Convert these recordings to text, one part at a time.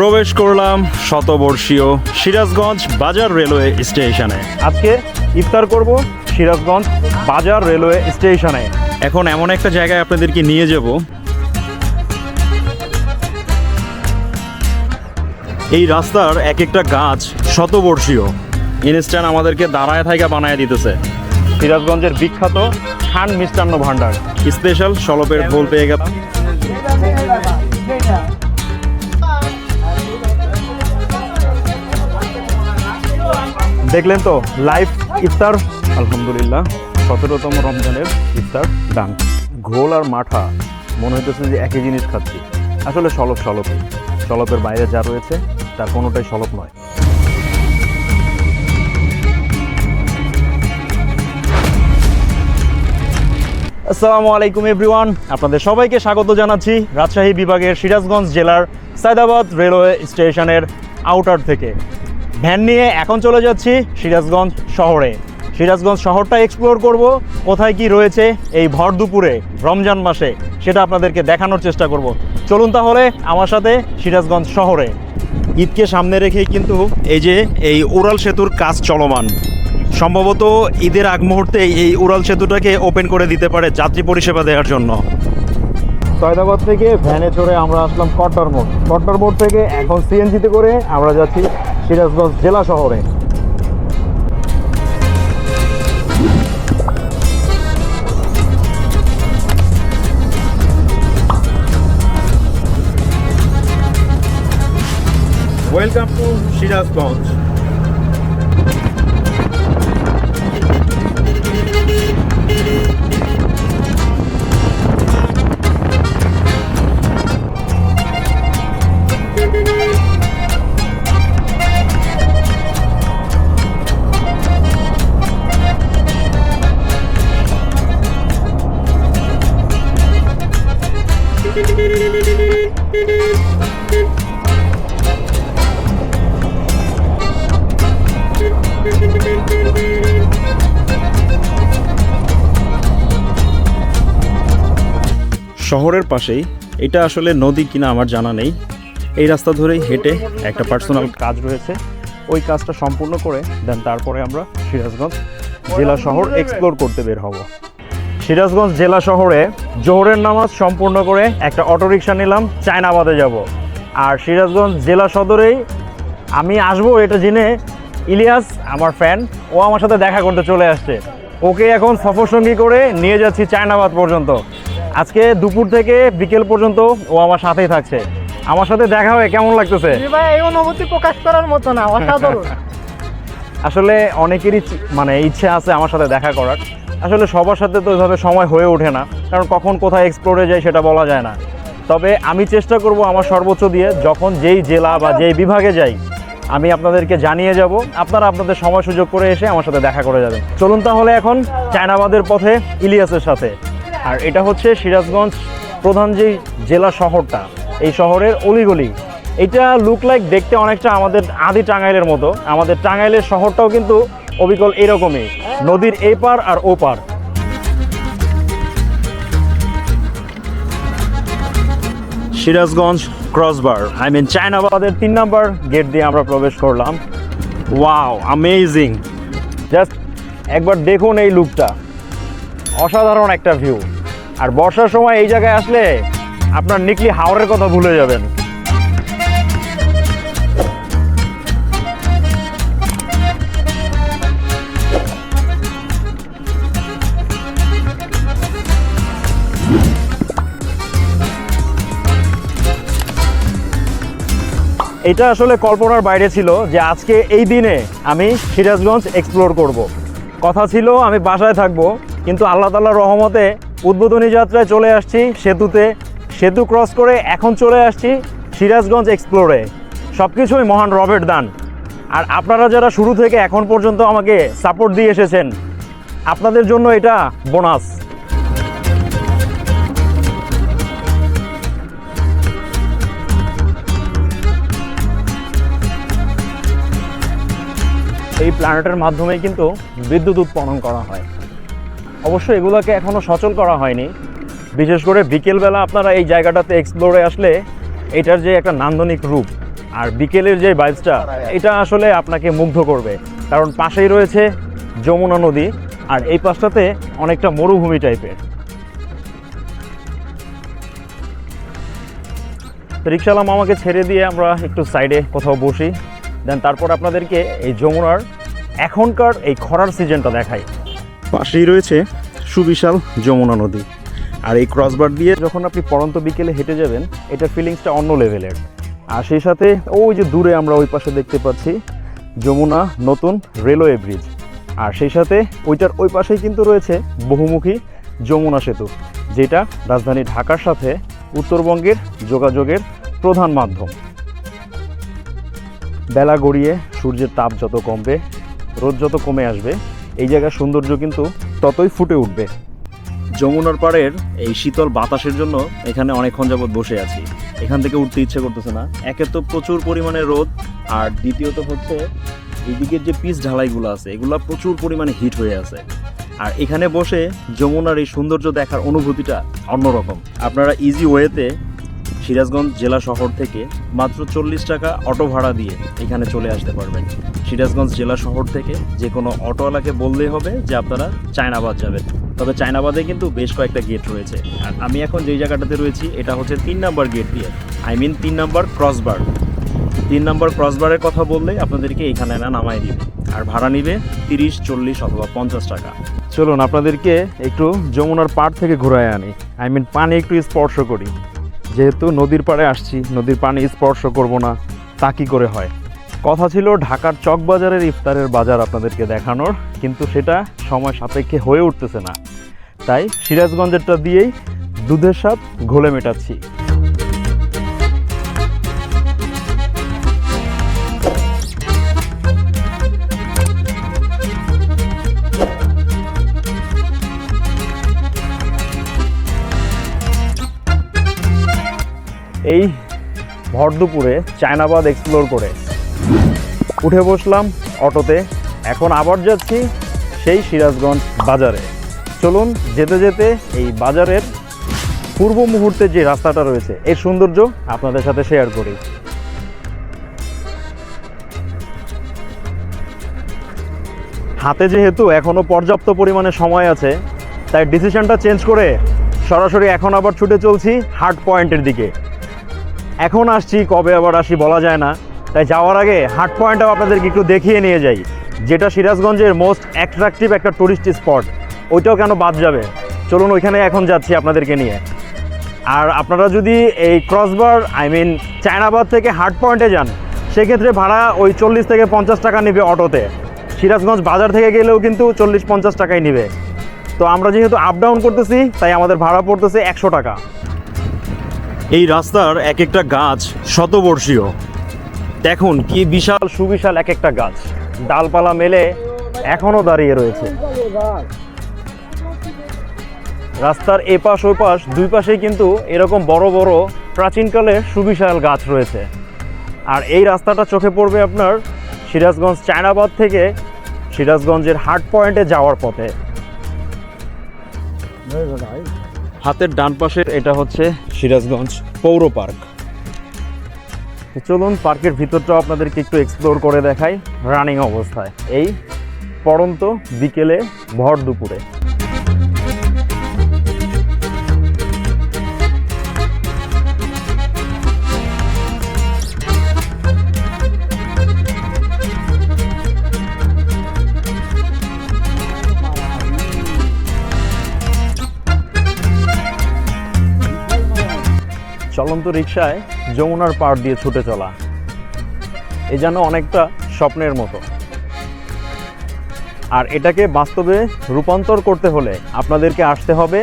প্রবেশ করলাম শতবর্ষীয় সিরাজগঞ্জ বাজার রেলওয়ে স্টেশনে। আজকে ইফতার করব সিরাজগঞ্জ বাজার রেলওয়ে স্টেশনে। এখন এমন একটা জায়গায় আপনাদেরকে নিয়ে যাব। এই রাস্তার এক একটা গাছ শতবর্ষীয়। ইনস্ট্যান্ট আমাদেরকে দাঁড়ায় থাইকা বানায় দিতেছে। সিরাজগঞ্জের বিখ্যাত খান মিষ্টান্ন ভাণ্ডার। স্পেশাল সলপের ভোল পেয়ে গেলাম। দেখলেন তো লাইভ ইফতার আলহামদুলিল্লাহ, সতেরোতম রমজানের ইফতার ডান ঘোল আর মাঠা, মনে হইতেছে যে একই জিনিস খাচ্ছি। আসলে সলপ সলপই সলপের বাইরে যা রয়েছে, তার কোনোটাই সলপ নয়। আসসালামু আলাইকুম এভরিওয়ান আপনাদের সবাইকে স্বাগত জানাচ্ছি রাজশাহী বিভাগের সিরাজগঞ্জ জেলার সায়দাবাদ রেলওয়ে স্টেশনের আউটার থেকে। ভ্যান নিয়ে এখন চলে যাচ্ছি সিরাজগঞ্জ শহরে। সিরাজগঞ্জ শহরটা এক্সপ্লোর করব, কোথায় কি রয়েছে এই ভর দুপুরে, রমজান মাসে, সেটা আপনাদেরকে দেখানোর চেষ্টা করব। চলুন তাহলে আমার সাথে সিরাজগঞ্জ শহরে। ঈদকে সামনে রেখেই কিন্তু এই যে এই উড়াল সেতুর কাজ চলমান। সম্ভবত ঈদের আগ মুহূর্তে এই উড়াল সেতুটাকে ওপেন করে দিতে পারে যাত্রী পরিষেবা দেওয়ার জন্য। সয়দাবাদ থেকে ভ্যানে চড়ে আমরা আসলাম কট্টার মোড়। কট্টার মোড় থেকে এখন সিএনজিতে করে আমরা যাচ্ছি সিরাজগঞ্জ জেলা শহরে। Welcome to Sirajganj. শহরের পাশেই। এটা আসলে নদী কিনা আমার জানা নেই। এই রাস্তা ধরেই হেঁটে একটা পার্সোনাল কাজ রয়েছে। ওই কাজটা সম্পূর্ণ করে দেন তারপরে আমরা সিরাজগঞ্জ জেলা শহর এক্সপ্লোর করতে বের হব। সিরাজগঞ্জ জেলা শহরে জোহরের নামাজ সম্পূর্ণ করে একটা অটোরিকশা নিলাম, চায়নাবাদে যাব। আর সিরাজগঞ্জ জেলা সদরেই আমি আসব এটা জেনে ইলিয়াস, আমার ফ্যান ও আমার সাথে দেখা করতে চলে আসছে। ওকে এখন সফরসঙ্গী করে নিয়ে যাচ্ছি চায়নাবাদ পর্যন্ত। আজকে দুপুর থেকে বিকেল পর্যন্ত ও আমার সাথেই থাকছে। আমার সাথে দেখা হয়ে কেমন লাগতেছে? ভাই এই অনুভূতি প্রকাশ করার মতো না অসাধারণ। আসলে অনেকেরই মানে ইচ্ছে আছে আমার সাথে দেখা করার। আসলে সবার সাথে তো ওইভাবে সময় হয়ে ওঠে না কারণ কখন কোথায় এক্সপ্লোরে যায় সেটা বলা যায় না। তবে আমি চেষ্টা করব আমার সর্বোচ্চ দিয়ে যখন যেই জেলা বা যেই বিভাগে যাই আমি আপনাদেরকে জানিয়ে যাব। আপনারা আপনাদের সময় সুযোগ করে এসে আমার সাথে দেখা করে যাবেন। চলুন তাহলে এখন চায়নাবাদের পথে ইলিয়াসের সাথে। আর এটা হচ্ছে সিরাজগঞ্জ প্রধান যে জেলা শহরটা, এই শহরের অলিগলি। এটা লুক লাইক দেখতে অনেকটা আমাদের আদি টাঙ্গাইলের মতো। আমাদের টাঙ্গাইলের শহরটাও কিন্তু অবিকল এরকমই, নদীর এই পার আর ও পার সিরাজগঞ্জ ক্রসবার আই মিন চায়নাবাদের তিন নাম্বার গেট দিয়ে আমরা প্রবেশ করলাম। ওয়াও আমেজিং জাস্ট একবার দেখুন এই লুকটা অসাধারণ একটা ভিউ আর বর্ষার সময় এই জায়গায় আসলে আপনার নিকলি হাওড়ের কথা ভুলে যাবেন এটা আসলে কল্পনার বাইরে ছিল যে আজকে এই দিনে আমি সিরাজগঞ্জ এক্সপ্লোর করব। কথা ছিল আমি বাসায় থাকব, কিন্তু আল্লাহ তাল্লাহ রহমতে উদ্বোধনী যাত্রায় চলে আসছি সেতুতে। সেতু ক্রস করে এখন চলে আসছি সিরাজগঞ্জ এক্সপ্লোরে সব কিছুই মহান রবের দান। আর আপনারা যারা শুরু থেকে এখন পর্যন্ত আমাকে সাপোর্ট দিয়ে এসেছেন, আপনাদের জন্য এটা বোনাস এই প্ল্যানেটের মাধ্যমে কিন্তু বিদ্যুৎ উৎপাদন করা হয়। অবশ্য এগুলোকে এখনও সচল করা হয়নি। বিশেষ করে বিকেলবেলা আপনারা এই জায়গাটাতে এক্সপ্লোরে আসলে এটার যে একটা নান্দনিক রূপ আর বিকেলের যে ভাইবসটা এটা আসলে আপনাকে মুগ্ধ করবে। কারণ পাশেই রয়েছে যমুনা নদী আর এই পাশটাতে অনেকটা মরুভূমি টাইপের রিক্সাওয়ালা মামাকে ছেড়ে দিয়ে আমরা একটু সাইডে কোথাও বসি। দেন তারপর আপনাদেরকে এই যমুনার এখনকার এই খরার সিজনটা দেখাই। পাশেই রয়েছে সুবিশাল যমুনা নদী। আর এই ক্রসবার দিয়ে যখন আপনি পরন্ত বিকেলে হেঁটে যাবেন এটার ফিলিংসটা অন্য লেভেলের আর সেই সাথে ওই যে দূরে আমরা ওই পাশে দেখতে পাচ্ছি যমুনা নতুন রেলওয়ে ব্রিজ আর সেই সাথে ওইটার ওই পাশেই কিন্তু রয়েছে বহুমুখী যমুনা সেতু, যেটা রাজধানী ঢাকার সাথে উত্তরবঙ্গের যোগাযোগের প্রধান মাধ্যম। বেলা গড়িয়ে সূর্যের তাপ যত কমবে, রোদ যত কমে আসবে এই জায়গার সৌন্দর্য কিন্তু ততই ফুটে উঠবে। যমুনার পাড়ের এই শীতল বাতাসের জন্য এখানে অনেকক্ষণ যাবৎ বসে আছি। এখান থেকে উঠতে ইচ্ছে করতেছে না। একে তো প্রচুর পরিমাণে রোদ, আর দ্বিতীয়ত হচ্ছে এদিকের যে পিচ ঢালাইগুলো আছে, এগুলো প্রচুর পরিমাণে হিট হয়ে আছে। আর এখানে বসে যমুনার এই সৌন্দর্য দেখার অনুভূতিটা অন্যরকম। আপনারা ইজি ওয়েতে সিরাজগঞ্জ জেলা শহর থেকে মাত্র চল্লিশ টাকা অটো ভাড়া দিয়ে এখানে চলে আসতে পারবেন। সিরাজগঞ্জ জেলা শহর থেকে যে কোনো অটোওয়ালাকে বললেই হবে যে আপনারা চায়নাবাদ যাবেন। তবে চায়নাবাদে কিন্তু বেশ কয়েকটা গেট রয়েছে। আর আমি এখন যেই জায়গাটাতে রয়েছি, এটা হচ্ছে তিন নাম্বার গেট দিয়ে। আই মিন তিন নাম্বার ক্রসবার তিন নম্বর ক্রসবারের কথা বললে আপনাদেরকে এখানে না নামাই দিবে। আর ভাড়া নিবে তিরিশ, চল্লিশ অথবা পঞ্চাশ টাকা। চলুন আপনাদেরকে একটু যমুনার পাড় থেকে ঘুরায় আনি। আই মিন পানি একটু স্পর্শ করি। যেহেতু নদীর পাড়ে আসছি, নদীর পানি স্পর্শ করব না, তা কী করে হয়? কথা ছিল ঢাকার চকবাজারের ইফতারের বাজার আপনাদেরকে দেখানোর, কিন্তু সেটা সময় সাপেক্ষে হয়ে উঠতেছে না। তাই সিরাজগঞ্জেরটা দিয়েই দুধের স্বাদ ঘোলে মেটাচ্ছি। এই ভর দুপুরে চায়নাবাদ এক্সপ্লোর করে। উঠে বসলাম অটোতে, এখন আবার যাচ্ছি সেই সিরাজগঞ্জ বাজারে। চলুন যেতে যেতে এই বাজারের পূর্ব মুহূর্তে যে রাস্তাটা রয়েছে, এর সৌন্দর্য আপনাদের সাথে শেয়ার করি। হাতে যেহেতু এখনও পর্যাপ্ত পরিমাণে সময় আছে, তাই ডিসিশনটা চেঞ্জ করে সরাসরি এখন আবার ছুটে চলছি হার্ট পয়েন্টের দিকে। এখন আসছি, কবে আবার আসি বলা যায় না। তাই যাওয়ার আগে হাট পয়েন্টটাও আপনাদেরকে একটু দেখিয়ে নিয়ে যাই। যেটা সিরাজগঞ্জের মোস্ট অ্যাট্রাকটিভ একটা টুরিস্ট স্পট ওইটাও কেন বাদ যাবে? চলুন ওইখানে এখন যাচ্ছি আপনাদেরকে নিয়ে। আর আপনারা যদি এই ক্রসবার আই মিন চায়নাবাদ থেকে হাট পয়েন্টে যান, সেক্ষেত্রে ভাড়া ওই চল্লিশ থেকে পঞ্চাশ টাকা নেবে অটোতে। সিরাজগঞ্জ বাজার থেকে গেলেও কিন্তু চল্লিশ পঞ্চাশ টাকাই নেবে। তো আমরা যেহেতু আপ ডাউন করতেছি, তাই আমাদের ভাড়া পড়তেছে একশো টাকা। এই রাস্তার এক একটা গাছ শতবর্ষীয়। দেখুন কি বিশাল, সুবিশাল এক একটা গাছ। ডালপালা মেলে এখনও দাঁড়িয়ে রয়েছে। রাস্তার এপাশ ওপাশ, দুই পাশেই কিন্তু এরকম বড় বড় প্রাচীনকালে সুবিশাল গাছ রয়েছে। আর এই রাস্তাটা চোখে পড়বে আপনার সিরাজগঞ্জ চায়নাবাদ থেকে সিরাজগঞ্জের হার্ট পয়েন্টে যাওয়ার পথে। হাতের ডান পাশের এটা হচ্ছে সিরাজগঞ্জ পৌর পার্ক। চলুন পার্কের ভিতরটা আপনাদেরকে একটু এক্সপ্লোর করে দেখাই রানিং অবস্থায়। এই পড়ন্ত বিকেলে ভর দুপুরে। চলন্ত রিক্সায় যমুনার পাড় দিয়ে ছুটে চলা। এ যেন অনেকটা স্বপ্নের মতো। আর এটাকে বাস্তবে রূপান্তর করতে হলে আপনাদেরকে আসতে হবে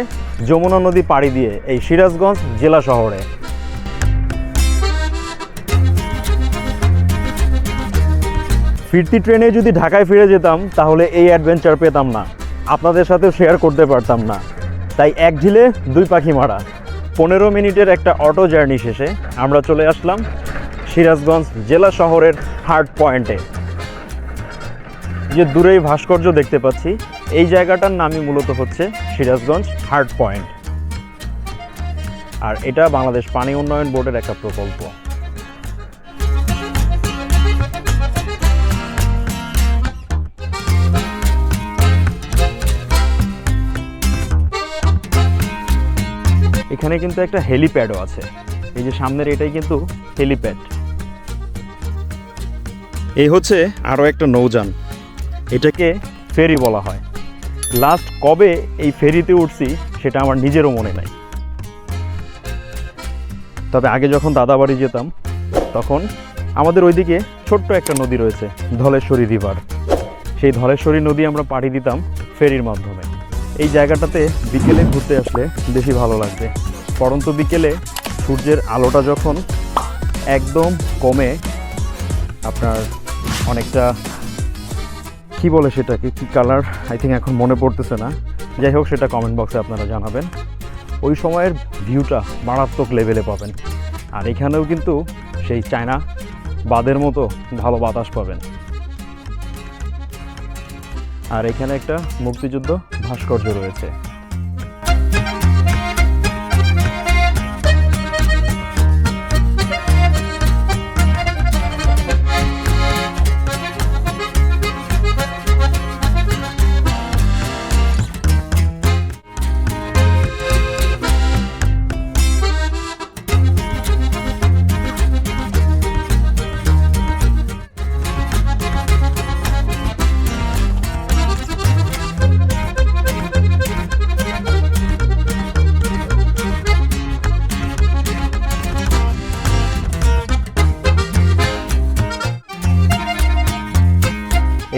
যমুনা নদী পাড়ি দিয়ে এই সিরাজগঞ্জ জেলা শহরে। ফিরতি ট্রেনে যদি ঢাকায় ফিরে যেতাম, তাহলে এই অ্যাডভেঞ্চার পেতাম না। আপনাদের সাথে শেয়ার করতে পারতাম না। তাই এক ঝিলে দুই পাখি মারা। পনেরো মিনিটের একটা অটো জার্নি শেষে আমরা চলে আসলাম সিরাজগঞ্জ জেলা শহরের হার্ট পয়েন্টে। যে দূরেই ভাস্কর্য দেখতে পাচ্ছি, এই জায়গাটার নামই মূলত হচ্ছে সিরাজগঞ্জ হার্ট পয়েন্ট। আর এটা বাংলাদেশ পানি উন্নয়ন বোর্ডের একটা প্রকল্প। এখানে কিন্তু একটা হেলিপ্যাডও আছে। এই যে সামনের এটাই কিন্তু হেলিপ্যাড এই হচ্ছে আরও একটা নৌযান। এটাকে ফেরি বলা হয়। লাস্ট কবে এই ফেরিতে উঠছি সেটা আমার নিজেরও মনে নাই। তবে আগে যখন দাদা বাড়ি যেতাম, তখন আমাদের ওইদিকে ছোট্ট একটা নদী রয়েছে, ধলেশ্বরী রিভার। সেই ধলেশ্বরী নদী আমরা পাড়ি দিতাম ফেরির মাধ্যমে। এই জায়গাটাতে বিকেলে ঘুরতে আসলে বেশি ভালো লাগবে। পরন্ত বিকেলে সূর্যের আলোটা যখন একদম কমে, আপনার অনেকটা কি বলে সেটাকে, কি কালার আই থিঙ্ক এখন মনে পড়তেছে না। যাই হোক, সেটা কমেন্ট বক্সে আপনারা জানাবেন। ওই সময়ের ভিউটা মারাত্মক লেভেলে পাবেন। আর এখানেও কিন্তু সেই চায়না বাদের মতো ভালো বাতাস পাবেন। আর এখানে একটা মুক্তিযুদ্ধ ভাস্কর্য রয়েছে।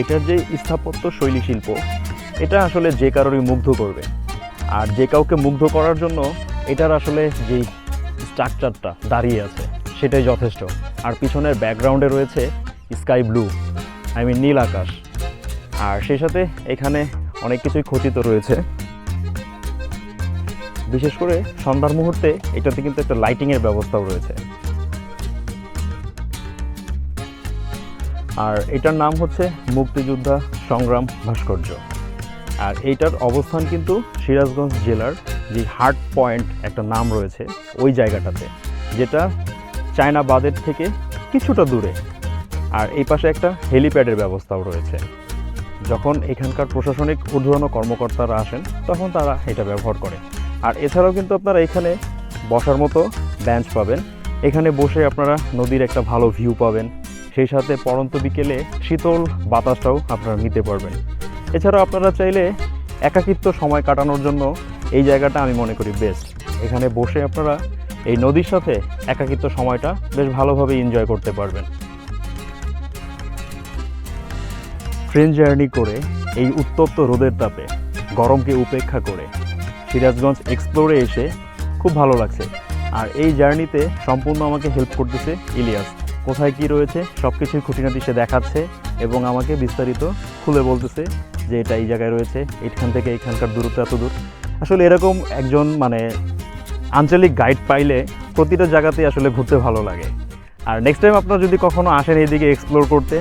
এটার যে স্থাপত্য শৈলী শিল্প, এটা আসলে যে কারোরই মুগ্ধ করবে। আর যে কাউকে মুগ্ধ করার জন্য এটার আসলে যেই স্ট্রাকচারটা দাঁড়িয়ে আছে, সেটাই যথেষ্ট। আর পিছনের ব্যাকগ্রাউন্ডে রয়েছে স্কাই ব্লু, আই মিন নীল আকাশ। আর সেই সাথে এখানে অনেক কিছুই খচিত রয়েছে। বিশেষ করে সন্ধ্যার মুহূর্তে এটাতে কিন্তু একটা লাইটিংয়ের ব্যবস্থাও রয়েছে। আর এটার নাম হচ্ছে মুক্তিযোদ্ধা সংগ্রাম ভাস্কর্য। আর এইটার অবস্থান কিন্তু সিরাজগঞ্জ জেলার যে হার্ট পয়েন্ট একটা নাম রয়েছে ওই জায়গাটাতে, যেটা চায়না বাদের থেকে কিছুটা দূরে। আর এই পাশে একটা হেলিপ্যাডের ব্যবস্থাও রয়েছে। যখন এখানকার প্রশাসনিক ঊর্ধ্বতন কর্মকর্তারা আসেন, তখন তারা এটা ব্যবহার করে। আর এছাড়াও কিন্তু আপনারা এখানে বসার মতো বেঞ্চ পাবেন। এখানে বসে আপনারা নদীর একটা ভালো ভিউ পাবেন। সেই সাথে পরন্ত বিকেলে শীতল বাতাসটাও আপনারা নিতে পারবেন। এছাড়াও আপনারা চাইলে একাকিত্ব সময় কাটানোর জন্য এই জায়গাটা আমি মনে করি বেস্ট এখানে বসে আপনারা এই নদীর সাথে একাকিত্ব সময়টা বেশ ভালোভাবে এনজয় করতে পারবেন। ট্রেন জার্নি করে এই উত্তপ্ত রোদের তাপে, গরমকে উপেক্ষা করে সিরাজগঞ্জ এক্সপ্লোরে এসে খুব ভালো লাগছে। আর এই জার্নিতে সম্পূর্ণ আমাকে হেল্প করতেছে ইলিয়াস। কোথায় কি রয়েছে সব কিছুই খুঁটিনাটি সে দেখাচ্ছে এবং আমাকে বিস্তারিত খুলে বলতেছে যে এটা এই জায়গায় রয়েছে, এখান থেকে এখানকার দূরত্ব এত দূর। আসলে এরকম একজন মানে আঞ্চলিক গাইড পাইলে প্রতিটা জায়গাতেই আসলে ঘুরতে ভালো লাগে। আর নেক্সট টাইম আপনারা যদি কখনো আসেন এইদিকে এক্সপ্লোর করতে,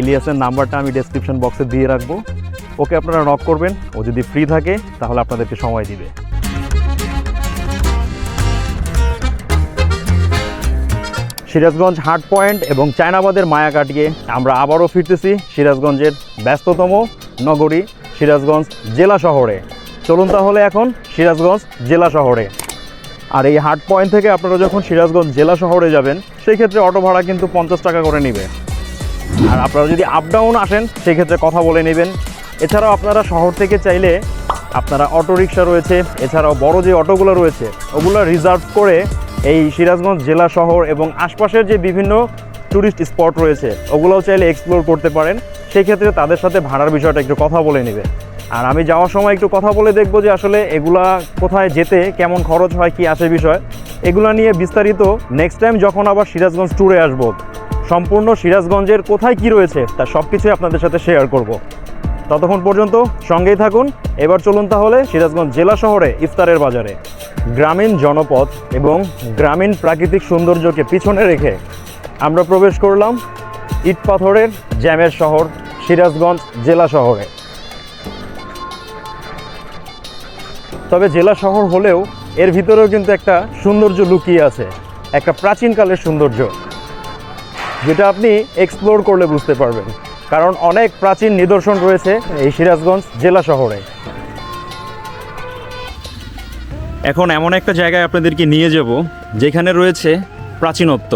ইলিয়াসের নাম্বারটা আমি ডেসক্রিপশন বক্সে দিয়ে রাখব। ওকে আপনারা নক করবেন, ও যদি ফ্রি থাকে, তাহলে আপনাদেরকে সময় দিবে। সিরাজগঞ্জ হাট পয়েন্ট এবং চায়নাবাদের মায়া কাটিয়ে আমরা আবারও ফিরতেছি সিরাজগঞ্জের ব্যস্ততম নগরী সিরাজগঞ্জ জেলা শহরে। চলুন তাহলে এখন সিরাজগঞ্জ জেলা শহরে। আর এই হাট পয়েন্ট থেকে আপনারা যখন সিরাজগঞ্জ জেলা শহরে যাবেন সেই ক্ষেত্রে অটো ভাড়া কিন্তু পঞ্চাশ টাকা করে নেবে। আর আপনারা যদি আপ ডাউন আসেন, সেক্ষেত্রে কথা বলে নেবেন। এছাড়াও আপনারা শহর থেকে চাইলে আপনারা অটো রিক্সা রয়েছে, এছাড়াও বড় যে অটোগুলো রয়েছে, ওগুলো রিজার্ভ করে এই সিরাজগঞ্জ জেলা শহর এবং আশপাশের যে বিভিন্ন ট্যুরিস্ট স্পট রয়েছে, ওগুলোও চাইলে এক্সপ্লোর করতে পারেন। সেই ক্ষেত্রে তাদের সাথে ভাড়ার বিষয়টা একটু কথা বলে নেবে। আর আমি যাওয়ার সময় একটু কথা বলে দেখব যে আসলে এগুলা কোথায় যেতে, কেমন খরচ হয়, কি আসে বিষয়। এগুলা নিয়ে বিস্তারিত নেক্সট টাইম যখন আবার সিরাজগঞ্জ ট্যুরে আসব, সম্পূর্ণ সিরাজগঞ্জের কোথায় কি রয়েছে, তার সব কিছুই আপনাদের সাথে শেয়ার করব। ততক্ষণ পর্যন্ত সঙ্গেই থাকুন। এবার চলুন তাহলে সিরাজগঞ্জ জেলা শহরে ইফতারের বাজারে। গ্রামীণ জনপথ এবং গ্রামীণ প্রাকৃতিক সৌন্দর্যকে পিছনে রেখে আমরা প্রবেশ করলাম ইট পাথরের জ্যামের শহর সিরাজগঞ্জ জেলা শহরে। তবে জেলা শহর হলেও এর ভিতরেও কিন্তু একটা সৌন্দর্য লুকিয়ে আছে, একটা প্রাচীনকালের সৌন্দর্য, যেটা আপনি এক্সপ্লোর করলে বুঝতে পারবেন। কারণ অনেক প্রাচীন নিদর্শন রয়েছে এই সিরাজগঞ্জ জেলা শহরে। এখন এমন একটা জায়গায় আপনাদেরকে নিয়ে যাব যেখানে রয়েছে প্রাচীনত্ব।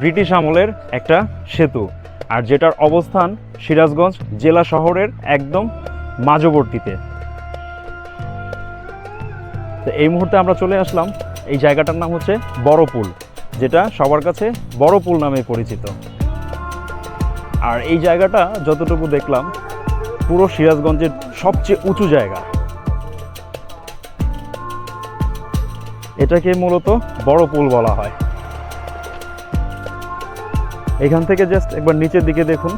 ব্রিটিশ আমলের একটা সেতু আর যেটার অবস্থান সিরাজগঞ্জ জেলা শহরের একদম মাঝবর্তীতে। তো এই মুহূর্তে আমরা চলে আসলাম এই জায়গাটার নাম হচ্ছে বড় পুল যেটা সবার কাছে বড় পুল নামে পরিচিত। আর এই জায়গাটা যতটুকু দেখলাম, পুরো সিরাজগঞ্জের সবচেয়ে উঁচু জায়গা। এটাকে মূলত বড় পুল বলা হয়। এখান থেকে জাস্ট একবার নিচের দিকে দেখুন।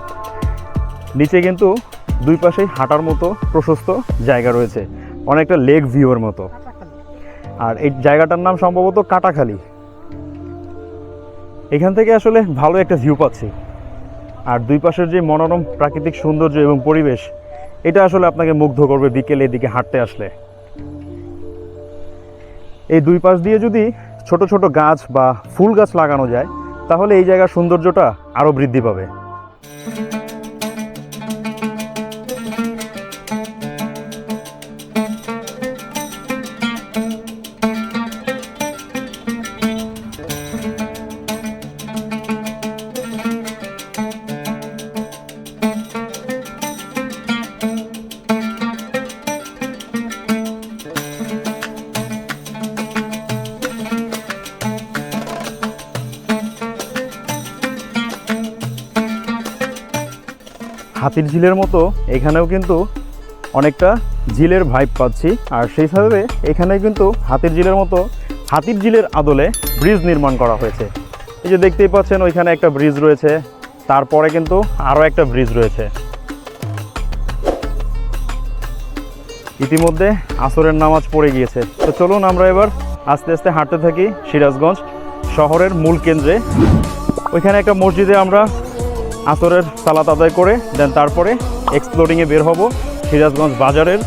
নিচে কিন্তু দুই পাশেই হাঁটার মতো প্রশস্ত জায়গা রয়েছে। অনেকটা লেক ভিউর মতো। আর এই জায়গাটার নাম সম্ভবত কাটাখালি। এখান থেকে আসলে ভালো একটা ভিউ পাচ্ছি। আর দুই পাশের যে মনোরম প্রাকৃতিক সৌন্দর্য এবং পরিবেশ, এটা আসলে আপনাকে মুগ্ধ করবে বিকেলে এদিকে হাঁটতে আসলে। এই দুই পাশ দিয়ে যদি ছোট ছোট গাছ বা ফুল গাছ লাগানো যায়, তাহলে এই জায়গার সৌন্দর্যটা আরও বৃদ্ধি পাবে। হাতির ঝিলের মতো এখানেও কিন্তু অনেকটা ঝিলের ভাইব পাচ্ছি। আর সেইভাবে এখানে কিন্তু হাতির ঝিলের মতো হাতির ঝিলের আদলে ব্রিজ নির্মাণ করা হয়েছে। এই যে দেখতেই পাচ্ছেন, ওইখানে একটা ব্রিজ রয়েছে। তারপরে কিন্তু আরও একটা ব্রিজ রয়েছে। ইতিমধ্যে আসরের নামাজ পড়ে গিয়েছে। তো চলুন আমরা এবার আস্তে আস্তে হাঁটতে থাকি সিরাজগঞ্জ শহরের মূল কেন্দ্রে। ওইখানে একটা মসজিদে আমরা আসরের সালাত আদায় করে, দেন তারপরে এক্সপ্লোরিংয়ে বের হব সিরাজগঞ্জ বাজারের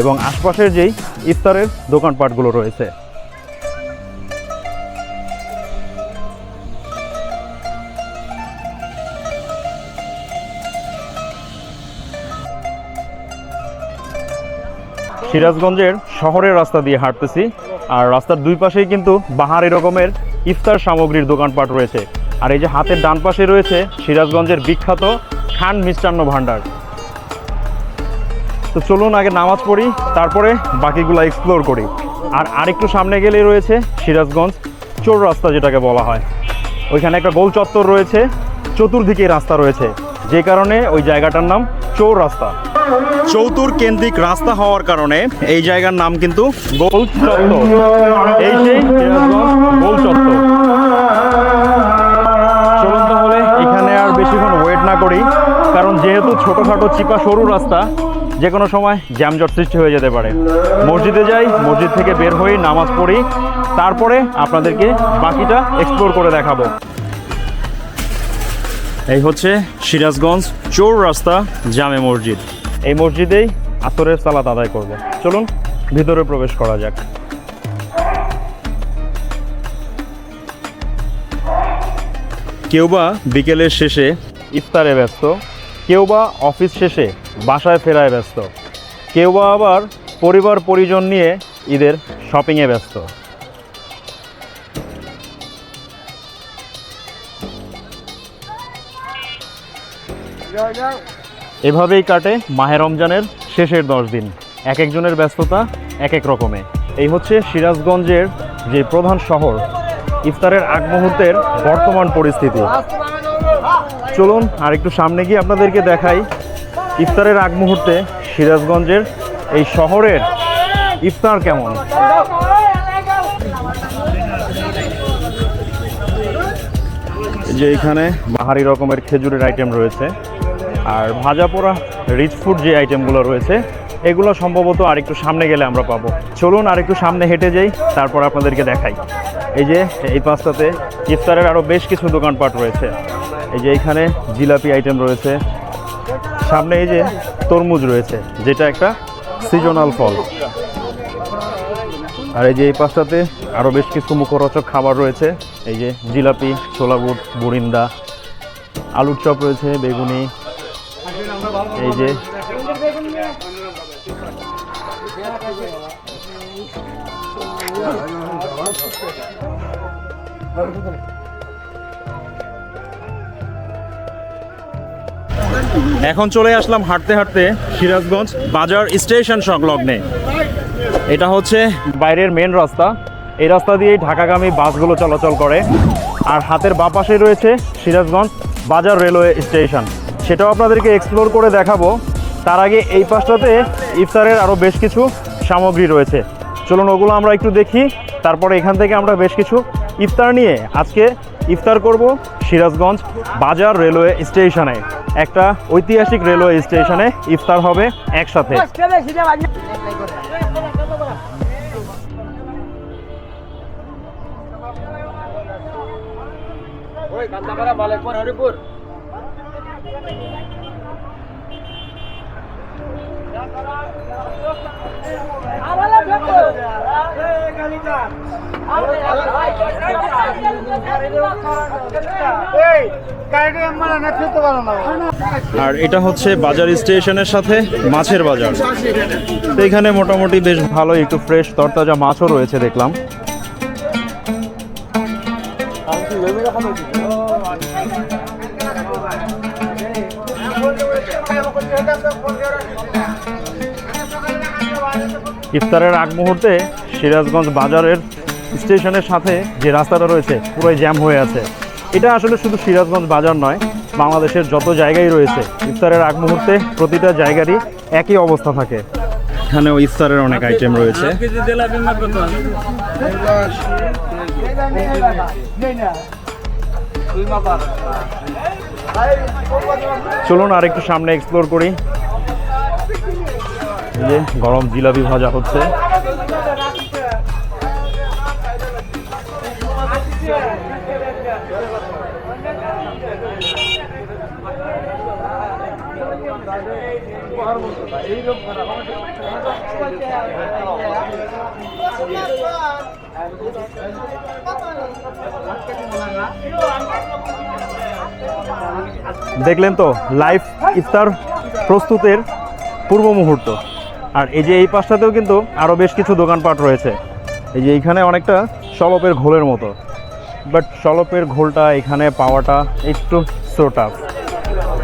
এবং আশপাশের যেই ইফতারের দোকানপাটগুলো রয়েছে। সিরাজগঞ্জের শহরের রাস্তা দিয়ে হাঁটতেছি, আর রাস্তার দুই পাশেই কিন্তু বাহারি রকমের ইফতার সামগ্রীর দোকানপাট রয়েছে। আর এই যে হাতের ডান পাশে রয়েছে সিরাজগঞ্জের বিখ্যাত খান মিষ্টান্ন ভাণ্ডার। তো চলুন আগে নামাজ পড়ি তারপরে বাকিগুলো এক্সপ্লোর করি। আর আরেকটু সামনে গেলেই রয়েছে সিরাজগঞ্জ চোর রাস্তা যেটাকে বলা হয়। ওইখানে একটা গোল চত্বর রয়েছে চতুর্দিকে রাস্তা রয়েছে। যে কারণে ওই জায়গাটার নাম চোর রাস্তা। চৌতুর কেন্দ্রিক রাস্তা হওয়ার কারণে এই জায়গার নাম কিন্তু গোল চত্বর। এই সেই সিরাজগঞ্জ গোল চত্বর। যেহেতু ছোটোখাটো চিপা সরু রাস্তা যে কোনো সময় জ্যামজট সৃষ্টি হয়ে যেতে পারে। মসজিদে যাই, মসজিদ থেকে বের হই, নামাজ পড়ি, তারপরে আপনাদেরকে বাকিটা এক্সপ্লোর করে দেখাবো। এই হচ্ছে সিরাজগঞ্জ চোর রাস্তা জামে মসজিদ। এই মসজিদেই আসরের সালাত আদায় করব। চলুন, ভিতরে প্রবেশ করা যাক। কেউ বা বিকেলের শেষে ইফতারে ব্যস্ত কেউ বা অফিস শেষে বাসায় ফেরায় ব্যস্ত। কেউ বা আবার পরিবার পরিজন নিয়ে ঈদের শপিংয়ে ব্যস্ত। এভাবেই কাটে মাহে রমজানের শেষের দশ দিন। এক একজনের ব্যস্ততা এক এক রকমে। এই হচ্ছে সিরাজগঞ্জের যে প্রধান শহর ইফতারের আগ মুহূর্তের বর্তমান পরিস্থিতি। চলুন আর একটু সামনে গিয়ে আপনাদেরকে দেখাই ইফতারের আগ মুহূর্তে সিরাজগঞ্জের এই শহরের ইফতার কেমন। যে এখানে বাহারি রকমের খেজুরের আইটেম রয়েছে, আর ভাজা পোড়া রিচ ফুড যে আইটেমগুলো রয়েছে, এগুলো সম্ভবত আরেকটু সামনে গেলে আমরা পাবো। চলুন আরেকটু সামনে হেঁটে যাই, তারপর আপনাদেরকে দেখাই। এই যে, এই পাঁচটাতে ইফতারের আরও বেশ কিছু দোকানপাট রয়েছে। এই যে এখানে জিলাপি আইটেম রয়েছে। সামনে এই যে তরমুজ রয়েছে, যেটা একটা সিজনাল ফল। আর এই যে এই পাশটাতে আরও বেশ কিছু মুখরোচক খাবার রয়েছে। এই যে জিলাপি, ছোলা বুট, বুরিন্দা, আলুর চপ রয়েছে, বেগুনি। এই যে এখন চলে আসলাম হাঁটতে হাঁটতে সিরাজগঞ্জ বাজার স্টেশন সংলগ্নে। এটা হচ্ছে বাইরের মেন রাস্তা। এই রাস্তা দিয়েই ঢাকাগামী বাসগুলো চলাচল করে। আর হাতের বাঁ পাশে রয়েছে সিরাজগঞ্জ বাজার রেলওয়ে স্টেশন। সেটাও আপনাদেরকে এক্সপ্লোর করে দেখাবো। তার আগে এই পাশটাতে ইফতারের আরও বেশ কিছু সামগ্রী রয়েছে। চলুন ওগুলো আমরা একটু দেখি। তারপরে এখান থেকে আমরা বেশ কিছু ইফতার নিয়ে আজকে ইফতার করব সিরাজগঞ্জ বাজার রেলওয়ে স্টেশনে। একটা ঐতিহাসিক রেলওয়ে স্টেশনে ইফতার হবে একসাথে। আর এটা হচ্ছে বাজার স্টেশনের সাথে মাছের বাজার তো এখানে মোটামুটি বেশ ভালো একটু ফ্রেশ তরতাজা মাছও রয়েছে দেখলাম ইফতারের আগ মুহূর্তে সিরাজগঞ্জ বাজারের স্টেশনের সাথে যে রাস্তাটা রয়েছে পুরোই জ্যাম হয়ে আছে। এটা আসলে শুধু সিরাজগঞ্জ বাজার নয় বাংলাদেশের যত জায়গায় রয়েছে ইফতারের আগ মুহূর্তে প্রতিটা জায়গারই একই অবস্থা থাকে। এখানেও ইফতারের অনেক আইটেম রয়েছে। চলুন আর একটু সামনে এক্সপ্লোর করি। যে গরম জিলাপি ভাজা হচ্ছে। দেখলেন তো লাইভ ইফতার প্রস্তুতের পূর্ব মুহূর্ত। আর এই যে এই পাশটাতেও কিন্তু আরও বেশ কিছু দোকানপাট রয়েছে। এই যে এইখানে অনেকটা সলপের ঘোলের মতো। বাট সলপের ঘোলটা, এখানে পাওয়াটা একটু সোটাফ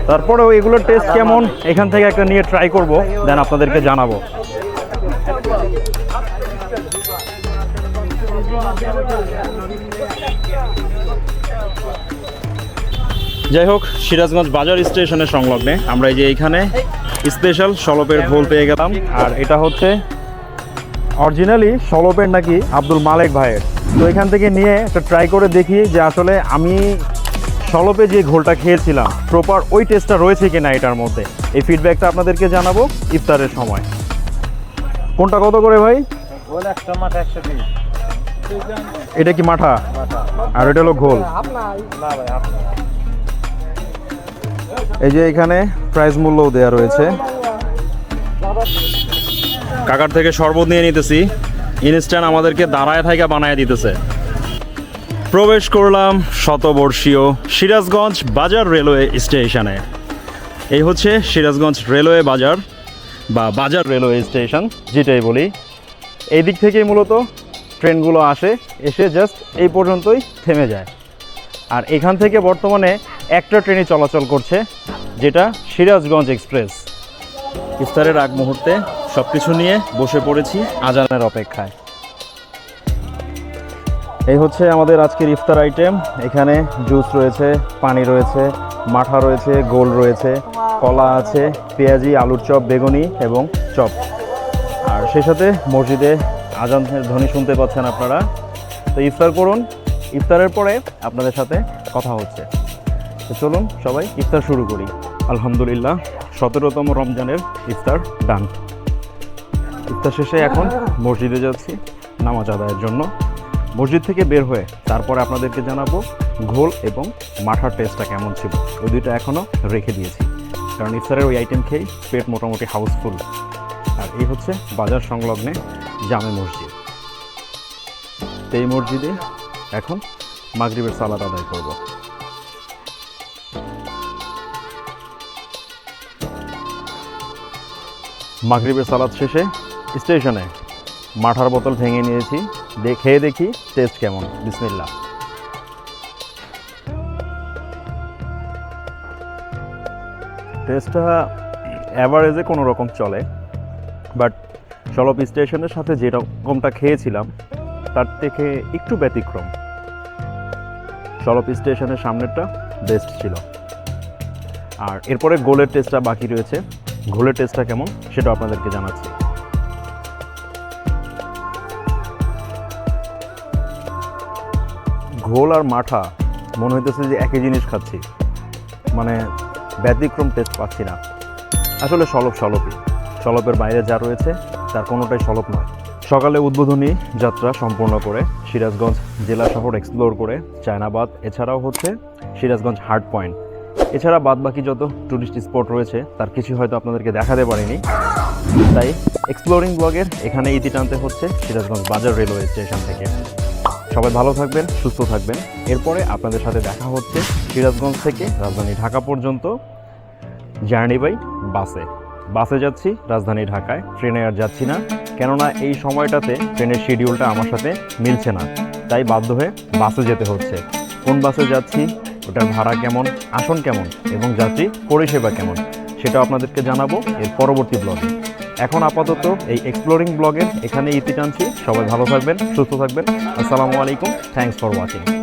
তারপরেও এগুলোর টেস্ট কেমন, এখান থেকে একটা নিয়ে ট্রাই করব দেন আপনাদেরকে জানাব। যাই হোক, সিরাজগঞ্জ বাজার স্টেশনের সংলগ্নে, আমরা এই যে এইখানে স্পেশাল সলপের ঘোল পেয়ে গেলাম। আর এটা হচ্ছে অরিজিনালি সলপের নাকি আব্দুল মালেক ভাইয়ের। তো এখান থেকে নিয়ে একটা ট্রাই করে দেখি যে আসলে আমি সলপে যে ঘোলটা খেয়েছিলাম প্রপার ওই টেস্টটা রয়েছে কিনা এটার মধ্যে। এই ফিডব্যাকটা আপনাদেরকে জানাব ইফতারের সময়। কোনটা কত করে ভাই? এটা কি মাঠা? আর এটা হলো ঘোল। এই যে এখানে প্রাইস মূল্যও দেওয়া রয়েছে। কাকার থেকে শরবত নিয়ে নিতেছি। ইনস্ট্যান্ট আমাদেরকে দাঁড়ায় থাইকা বানায় দিতেছে। প্রবেশ করলাম শতবর্ষীয় সিরাজগঞ্জ বাজার রেলওয়ে স্টেশনে। এই হচ্ছে সিরাজগঞ্জ রেলওয়ে বাজার বা বাজার রেলওয়ে স্টেশন, যেটাই বলি। এই দিক থেকেই মূলত ট্রেনগুলো আসে, এসে জাস্ট এই পর্যন্তই থেমে যায়। আর এখান থেকে বর্তমানে একটা ট্রেনে চলাচল করছে, যেটা সিরাজগঞ্জ এক্সপ্রেস। ইফতারের আগ মুহূর্তে সব কিছু নিয়ে বসে পড়েছি আজানের অপেক্ষায়। এই হচ্ছে আমাদের আজকের ইফতার আইটেম। এখানে জুস রয়েছে, পানি রয়েছে, মাঠা রয়েছে, গোল রয়েছে, কলা আছে, পেঁয়াজি, আলুর চপ, বেগুনি এবং চপ। আর সেই সাথে মসজিদে আজানের ধ্বনি শুনতে পাচ্ছেন আপনারা। তো ইফতার করুন ইফতারের পরে আপনাদের সাথে কথা হচ্ছে। তো চলুন সবাই ইফতার শুরু করি। আলহামদুলিল্লাহ, সতেরোতম রমজানের ইফতার ডান। ইফতার শেষে এখন মসজিদে যাচ্ছি নামাজ আদায়ের জন্য। মসজিদ থেকে বের হয়ে তারপরে আপনাদেরকে জানাব ঘোল এবং মাঠার টেস্টটা কেমন ছিল। ওই দুইটা এখনও রেখে দিয়েছি। কারণ ইফতারের ওই আইটেম খেয়েই পেট মোটামুটি হাউসফুল আর এই হচ্ছে বাজার সংলগ্নে জামে মসজিদ। এই মসজিদে এখন মাগরিবের সালাদ আদায় করব। মাগরিবের সালাদ শেষে স্টেশনে মাঠার বোতল ভেঙে নিয়েছি। দে- খেয়ে দেখি টেস্ট কেমন। বিসমিল্লা টেস্টটা অ্যাভারেজে কোনো রকম চলে বাট সলপ স্টেশনের সাথে যেরকমটা খেয়েছিলাম তার থেকে একটু ব্যতিক্রম। সলপ স্টেশনের সামনেরটা বেস্ট ছিল। আর এরপরে গোলের টেস্টটা বাকি রয়েছে। গোলের টেস্টটা কেমন সেটা আপনাদেরকে জানাচ্ছি। ঘোল আর মাঠা, মনে হইতেছে যে একই জিনিস খাচ্ছি। মানে ব্যতিক্রম টেস্ট পাচ্ছি না। আসলে সলপ সলপই সলপের বাইরে যা রয়েছে, তার কোনোটাই সলপ নয়। সকালে উদ্বোধনী যাত্রা সম্পূর্ণ করে সিরাজগঞ্জ জেলা শহর এক্সপ্লোর করে চায়নাবাদ, এছাড়াও হচ্ছে সিরাজগঞ্জ হার্ট পয়েন্ট এছাড়া বাদ বাকি যত টুরিস্ট স্পট রয়েছে, তার কিছু হয়তো আপনাদেরকে দেখাতে পারিনি। তাই এক্সপ্লোরিং ব্লগের এখানে ইতি টানতে হচ্ছে সিরাজগঞ্জ বাজার রেলওয়ে স্টেশন থেকে। সবাই ভালো থাকবেন, সুস্থ থাকবেন। এরপরে আপনাদের সাথে দেখা হচ্ছে সিরাজগঞ্জ থেকে রাজধানী ঢাকা পর্যন্ত জার্নি বাই বাসে। বাসে যাচ্ছি, রাজধানী ঢাকায়। ট্রেনে আর যাচ্ছি না। কেননা এই সময়টাতে ট্রেনের শিডিউলটা আমার সাথে মিলছে না। তাই বাধ্য হয়ে বাসে যেতে হচ্ছে। কোন বাসে যাচ্ছি, ওটার ভাড়া কেমন, আসন কেমন এবং যাত্রী পরিষেবা কেমন সেটা আপনাদেরকে জানাব এর পরবর্তী ব্লগে এখন আপাতত এই এক্সপ্লোরিং ব্লগের এখানে ইতি টানছি। সবাই ভালো থাকবেন, সুস্থ থাকবেন। আসসালামু আলাইকুম। Thanks for watching